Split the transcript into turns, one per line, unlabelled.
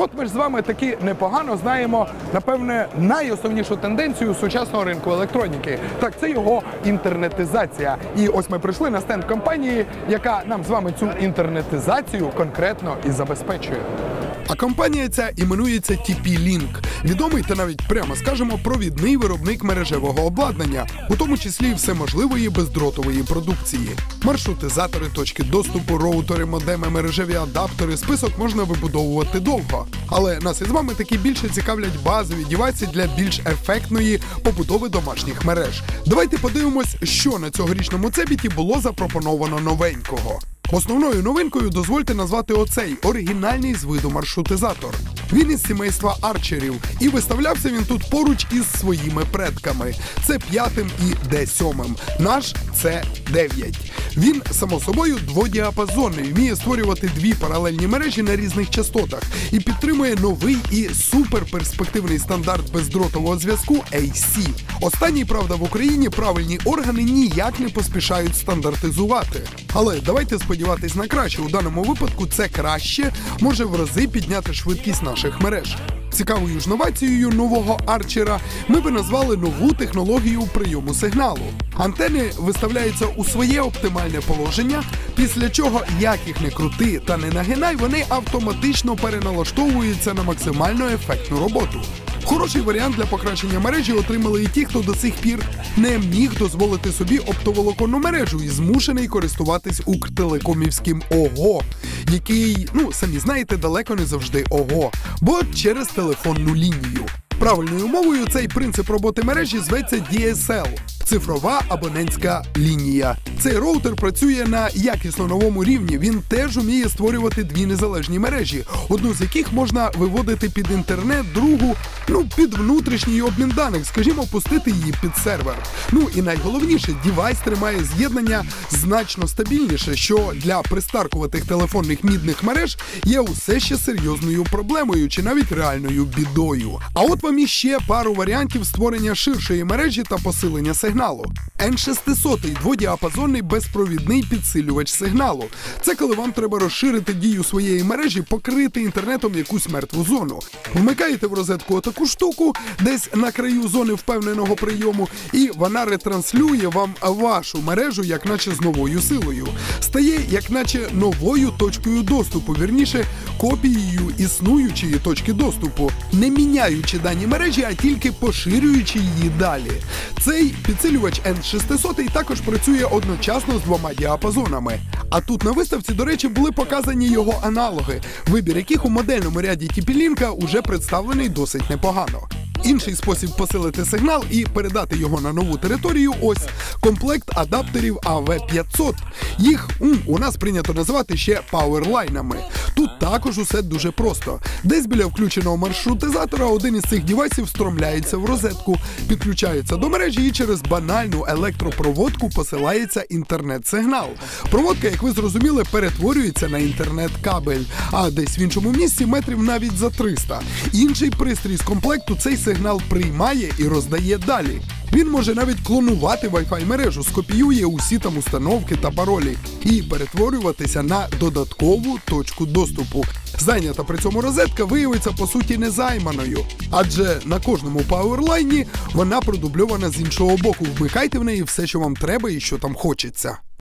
От ми ж з вами таки непогано знаємо, напевне, найосновнішу тенденцію сучасного ринку електроніки. Так, це його інтернетизація. І ось ми прийшли на стенд компанії, яка нам з вами цю інтернетизацію конкретно і забезпечує. А компанія ця іменується TP-Link, відомий та навіть прямо скажемо провідний виробник мережевого обладнання, у тому числі всеможливої бездротової продукції. Маршрутизатори, точки доступу, роутери, модеми, мережеві адаптери. Список можна вибудовувати довго. Але нас із вами таки більше цікавлять базові дівайси для більш ефектної побудови домашніх мереж. Давайте подивимось, що на цьогорічному цебіті було запропоновано новенького. Основною новинкою дозвольте назвати оцей оригінальний з виду маршрутизатор. Він із сімейства арчерів, і виставлявся він тут поруч із своїми предками. Це п'ятим і Д7. Наш це 9. Він, само собою, дводіапазонний, вміє створювати дві паралельні мережі на різних частотах і підтримує новий і суперперспективний стандарт бездротового зв'язку AC. Останній, правда, в Україні правильні органи ніяк не поспішають стандартизувати. Але давайте сподіватись на краще. У даному випадку це краще може в рази підняти швидкість наших мереж. Цікавою ж новацією нового арчера ми би назвали нову технологію прийому сигналу. Антени виставляються у своє оптимальне положення, після чого як їх не крути та не нагинай, вони автоматично переналаштовуються на максимально ефектну роботу. Хороший варіант для покращення мережі отримали і ті, хто до цих пір не міг дозволити собі оптоволоконну мережу і змушений користуватись Укртелекомівським ОГО, який, ну самі знаєте, далеко не завжди ОГО, бо через телефонну лінію. Правильною мовою цей принцип роботи мережі зветься DSL цифрова абонентська лінія. Цей роутер працює на якісно новому рівні. Він теж уміє створювати дві незалежні мережі, одну з яких можна виводити під інтернет, другу ну під внутрішній обмін даних, скажімо, пустити її під сервер. Ну і найголовніше, дівайс тримає з'єднання значно стабільніше, що для пристаркуватих телефонних мідних мереж є усе ще серйозною проблемою чи навіть реальною бідою. А от вам іще пару варіантів створення ширшої мережі та посилення сигналу. N600 дводіапазонний безпровідний підсилювач сигналу. Це коли вам треба розширити дію своєї мережі, покрити інтернетом якусь мертву зону. Вмикаєте в розетку таку штуку, десь на краю зони впевненого прийому, і вона ретранслює вам вашу мережу, як наче з новою силою. Стає, як наче новою точкою доступу, вірніше копією існуючої точки доступу, не міняючи дані мережі, а тільки поширюючи її далі. Цей підсилювач N600 також працює одночасно з двома діапазонами. А тут на виставці, до речі, були показані його аналоги, вибір яких у модельному ряді TP-Link уже представлений досить непогано. Інший спосіб посилити сигнал і передати його на нову територію ось комплект адаптерів AV500. Їх м, у нас прийнято називати ще пауерлайнами. Тут також усе дуже просто. Десь біля включеного маршрутизатора один із цих дівайсів встромляється в розетку, підключається до мережі і через банальну електропроводку посилається інтернет-сигнал. Проводка, як ви зрозуміли, перетворюється на інтернет-кабель, а десь в іншому місці метрів навіть за 300. Інший пристрій з комплекту цей сигнал приймає і роздає далі. Він може навіть клонувати Wi-Fi мережу, скопіює усі там установки та паролі і перетворюватися на додаткову точку доступу. Зайнята при цьому розетка виявиться по суті незайманою, адже на кожному пауерлайні вона продубльована з іншого боку. Вмикайте в неї все, що вам треба і що там хочеться.